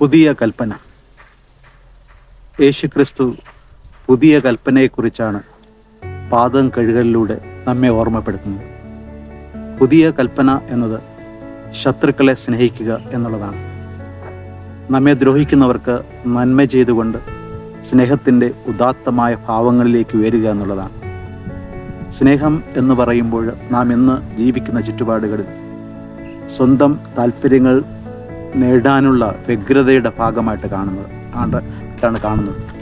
പുതിയ കൽപ്പന. യേശുക്രിസ്തു പുതിയ കൽപ്പനയെക്കുറിച്ചാണ് പാദം കഴുകലിലൂടെ നമ്മെ ഓർമ്മപ്പെടുത്തുന്നത്. പുതിയ കൽപ്പന എന്നത് ശത്രുക്കളെ സ്നേഹിക്കുക എന്നുള്ളതാണ്. നമ്മെ ദ്രോഹിക്കുന്നവർക്ക് നന്മ ചെയ്തുകൊണ്ട് സ്നേഹത്തിന്റെ ഉദാത്തമായ ഭാവങ്ങളിലേക്ക് ഉയരുക എന്നുള്ളതാണ്. സ്നേഹം എന്ന് പറയുമ്പോൾ നാം ഇന്ന് ജീവിക്കുന്ന ചുറ്റുപാടുകളിൽ സ്വന്തം താല്പര്യങ്ങൾ നേടാനുള്ള വ്യഗ്രതയുടെ ഭാഗമായിട്ട് കാണുന്നത്. ആണ് കാണുന്നത്.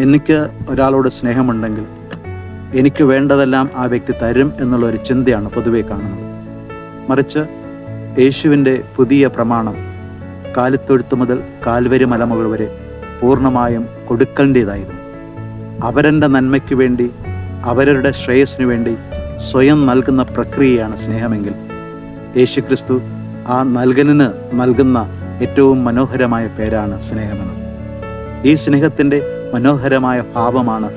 എനിക്ക് ഒരാളോട് സ്നേഹമുണ്ടെങ്കിൽ എനിക്ക് വേണ്ടതെല്ലാം ആ വ്യക്തി തരും എന്നുള്ള ഒരു ചിന്തയാണ് പൊതുവെ കാണുന്നത്. മറിച്ച് യേശുവിന്റെ പുതിയ പ്രമാണം കാലിത്തൊഴുത്ത് മുതൽ കാൽവരി മലമുകൾ വരെ പൂർണമായും കൊടുക്കേണ്ടതായിരുന്നു. അവരന്റെ നന്മയ്ക്ക് വേണ്ടി അവരുടെ ശ്രേയസ്സിനു വേണ്ടി സ്വയം നൽകുന്ന പ്രക്രിയയാണ് സ്നേഹമെങ്കിൽ യേശുക്രിസ്തു ആ നൽകലിന് നൽകുന്ന ഏറ്റവും മനോഹരമായ പേരാണ് സ്നേഹമെന്നത് ഈ സ്നേഹത്തിന്റെ മനോഹരമായ ഭാവമാണ്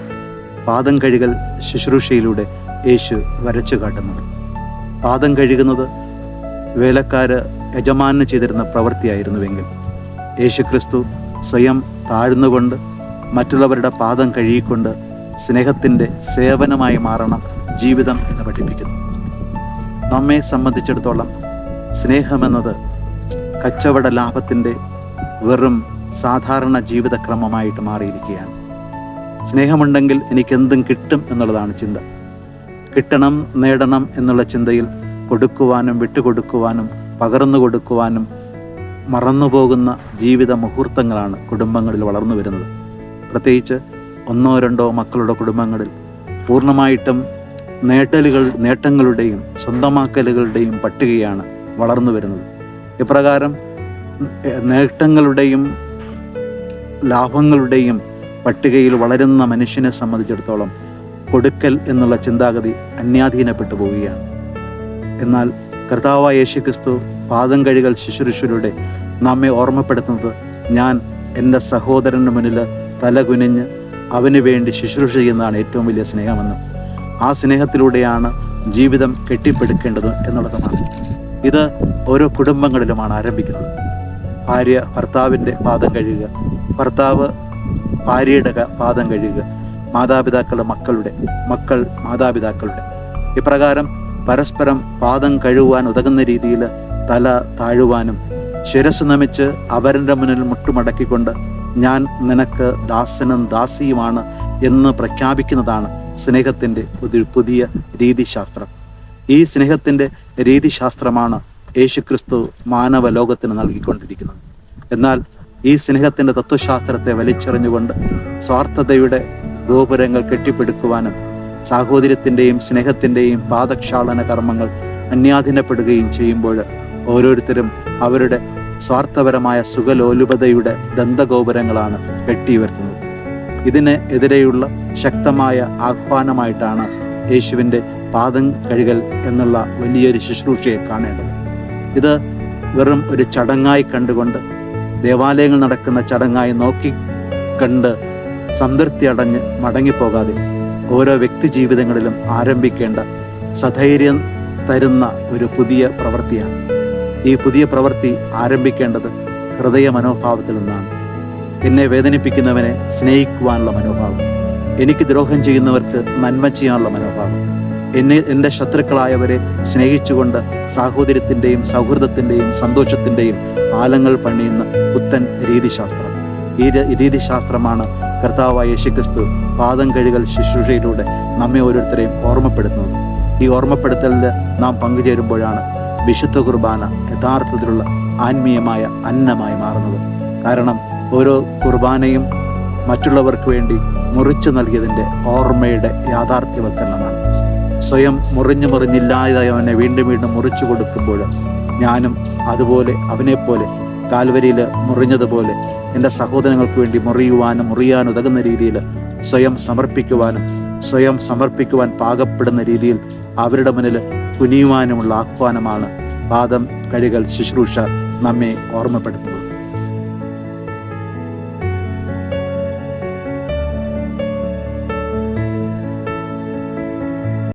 പാദം കഴുകൽ ശുശ്രൂഷയിലൂടെ യേശു വരച്ചു കാട്ടുന്നത്. പാദം കഴുകുന്നത് വേലക്കാര് യജമാനന് ചെയ്തിരുന്ന പ്രവൃത്തിയായിരുന്നുവെങ്കിൽ യേശുക്രിസ്തു സ്വയം താഴ്ന്നുകൊണ്ട് മറ്റുള്ളവരുടെ പാദം കഴുകിക്കൊണ്ട് സ്നേഹത്തിന്റെ സേവനമായി മാറണം ജീവിതം എന്ന് പഠിപ്പിക്കുന്നു. നമ്മെ സംബന്ധിച്ചിടത്തോളം സ്നേഹമെന്നത് കച്ചവട ലാഭത്തിന്റെ വെറും സാധാരണ ജീവിതക്രമമായിട്ട് മാറിയിരിക്കുകയാണ്. സ്നേഹമുണ്ടെങ്കിൽ എനിക്കെന്തും കിട്ടും എന്നുള്ളതാണ് ചിന്ത. കിട്ടണം നേടണം എന്നുള്ള ചിന്തയിൽ കൊടുക്കുവാനും വിട്ടുകൊടുക്കുവാനും പകർന്നു കൊടുക്കുവാനും മറന്നുപോകുന്ന ജീവിത മുഹൂർത്തങ്ങളാണ് കുടുംബങ്ങളിൽ വളർന്നു വരുന്നത്. പ്രത്യേകിച്ച് ഒന്നോ രണ്ടോ മക്കളുടെ കുടുംബങ്ങളിൽ പൂർണമായിട്ടും നേട്ടലുകൾ നേട്ടങ്ങളുടെയും സ്വന്തമാക്കലുകളുടെയും പട്ടികയാണ് വളർന്നു വരുന്നത്. ഇപ്രകാരം നേട്ടങ്ങളുടെയും ലാഭങ്ങളുടെയും പട്ടികയിൽ വളരുന്ന മനുഷ്യനെ സംബന്ധിച്ചിടത്തോളം കൊടുക്കൽ എന്നുള്ള ചിന്താഗതി അന്യാധീനപ്പെട്ടു പോവുകയാണ്. എന്നാൽ കർത്താവായ യേശുക്രിസ്തു പാദം കഴുകൽ ശുശ്രൂഷയിലൂടെ നമ്മെ ഓർമ്മപ്പെടുത്തുന്നത് ഞാൻ എന്റെ സഹോദരന് മുന്നിൽ തലകുനിഞ്ഞ് അവന് വേണ്ടി ശുശ്രൂഷ ചെയ്യുന്നതാണ് ഏറ്റവും വലിയ സ്നേഹമെന്ന് ആ സ്നേഹത്തിലൂടെയാണ് ജീവിതം കെട്ടിപ്പടുക്കേണ്ടത് എന്നുള്ളതുമാണ്. ഇത് ഓരോ കുടുംബങ്ങളിലുമാണ് ആരംഭിക്കുന്നത്. ഭാര്യ ഭർത്താവിന്റെ പാദം കഴുകുക ഭർത്താവ് ഭാര്യയുടെ പാദം കഴുകുക മാതാപിതാക്കളുടെ മക്കളുടെ മക്കൾ മാതാപിതാക്കളുടെ. ഇപ്രകാരം പരസ്പരം പാദം കഴുകുവാൻ ഉതകുന്ന രീതിയിൽ തല താഴുവാനും ശിരസ് നമിച്ച് അവരന്റെ മുന്നിൽ മുട്ടുമടക്കിക്കൊണ്ട് ഞാൻ നിനക്ക് ദാസനും ദാസിയുമാണ് എന്ന് പ്രഖ്യാപിക്കുന്നതാണ് സ്നേഹത്തിന്റെ പുതിയ പുതിയ രീതിശാസ്ത്രം. ഈ സ്നേഹത്തിന്റെ രീതിശാസ്ത്രമാണ് യേശുക്രിസ്തു മാനവ ലോകത്തിന് നൽകിക്കൊണ്ടിരിക്കുന്നത്. എന്നാൽ ഈ സ്നേഹത്തിന്റെ തത്വശാസ്ത്രത്തെ വലിച്ചെറിഞ്ഞുകൊണ്ട് സ്വാർത്ഥതയുടെ ഗോപുരങ്ങൾ കെട്ടിപ്പടുക്കുവാനും സാഹോദര്യത്തിന്റെയും സ്നേഹത്തിന്റെയും പാദക്ഷാളന കർമ്മങ്ങൾ അന്യാധീനപ്പെടുകയും ചെയ്യുമ്പോൾ ഓരോരുത്തരും അവരുടെ സ്വാർത്ഥപരമായ സുഖലോലുപതയുടെ ദന്തഗോപുരങ്ങളാണ് കെട്ടിയുയർത്തുന്നത്. ഇതിന് എതിരെയുള്ള ശക്തമായ ആഹ്വാനമായിട്ടാണ് യേശുവിന്റെ പാദം കഴുകൽ എന്നുള്ള വലിയൊരു ശുശ്രൂഷയെ കാണേണ്ടത്. ഇത് വെറും ഒരു ചടങ്ങായി കണ്ടുകൊണ്ട് ദേവാലയങ്ങൾ നടക്കുന്ന ചടങ്ങായി നോക്കി കണ്ട് സംതൃപ്തി അടഞ്ഞ് മടങ്ങിപ്പോകാതെ ഓരോ വ്യക്തി ജീവിതങ്ങളിലും ആരംഭിക്കേണ്ട സധൈര്യം തരുന്ന ഒരു പുതിയ പ്രവൃത്തിയാണ്. ഈ പുതിയ പ്രവൃത്തി ആരംഭിക്കേണ്ടത് ഹൃദയ മനോഭാവത്തിൽ നിന്നാണ്. എന്നെ വേദനിപ്പിക്കുന്നവനെ സ്നേഹിക്കുവാനുള്ള മനോഭാവം. എനിക്ക് ദ്രോഹം ചെയ്യുന്നവർക്ക് നന്മ ചെയ്യാനുള്ള മനോഭാവം. എന്നെ എന്റെ ശത്രുക്കളായവരെ സ്നേഹിച്ചുകൊണ്ട് സാഹോദര്യത്തിന്റെയും സൗഹൃദത്തിന്റെയും സന്തോഷത്തിന്റെയും പാലങ്ങൾ പണിയുന്ന പുത്തൻ രീതിശാസ്ത്രം. ഈ രീതിശാസ്ത്രമാണ് കർത്താവായ യേശുക്രിസ്തു പാദം കഴുകൽ ശുശ്രൂഷയിലൂടെ നമ്മെ ഓരോരുത്തരെയും ഓർമ്മപ്പെടുത്തുന്നത്. ഈ ഓർമ്മപ്പെടുത്തലിൽ നാം പങ്കുചേരുമ്പോഴാണ് വിശുദ്ധ കുർബാന യഥാർത്ഥത്തിലുള്ള ആത്മീയമായ അന്നമായി മാറുന്നത്. കാരണം ഓരോ കുർബാനയും മറ്റുള്ളവർക്ക് വേണ്ടി മുറിച്ചു നൽകിയതിന്റെ ഓർമ്മയുടെ യാഥാർത്ഥ്യവൽക്കരണമാണ്. സ്വയം മുറിഞ്ഞു മുറിഞ്ഞില്ലാതായി അവനെ വീണ്ടും വീണ്ടും മുറിച്ചു കൊടുക്കുമ്പോൾ ഞാനും അതുപോലെ അവനെപ്പോലെ കാൽവരിയിൽ മുറിഞ്ഞതുപോലെ എന്റെ സഹോദരങ്ങൾക്ക് വേണ്ടി മുറിയുവാനും മുറിയാനും ഉതകുന്ന രീതിയിൽ സ്വയം സമർപ്പിക്കുവാനും സ്വയം സമർപ്പിക്കുവാൻ പാകപ്പെടുന്ന രീതിയിൽ അവരുടെ മുന്നിൽ കുനിയുവാനുമുള്ള ആഹ്വാനമാണ് പാദം കഴുകൽ ശുശ്രൂഷ നമ്മെ ഓർമ്മപ്പെടുത്തുന്നത്.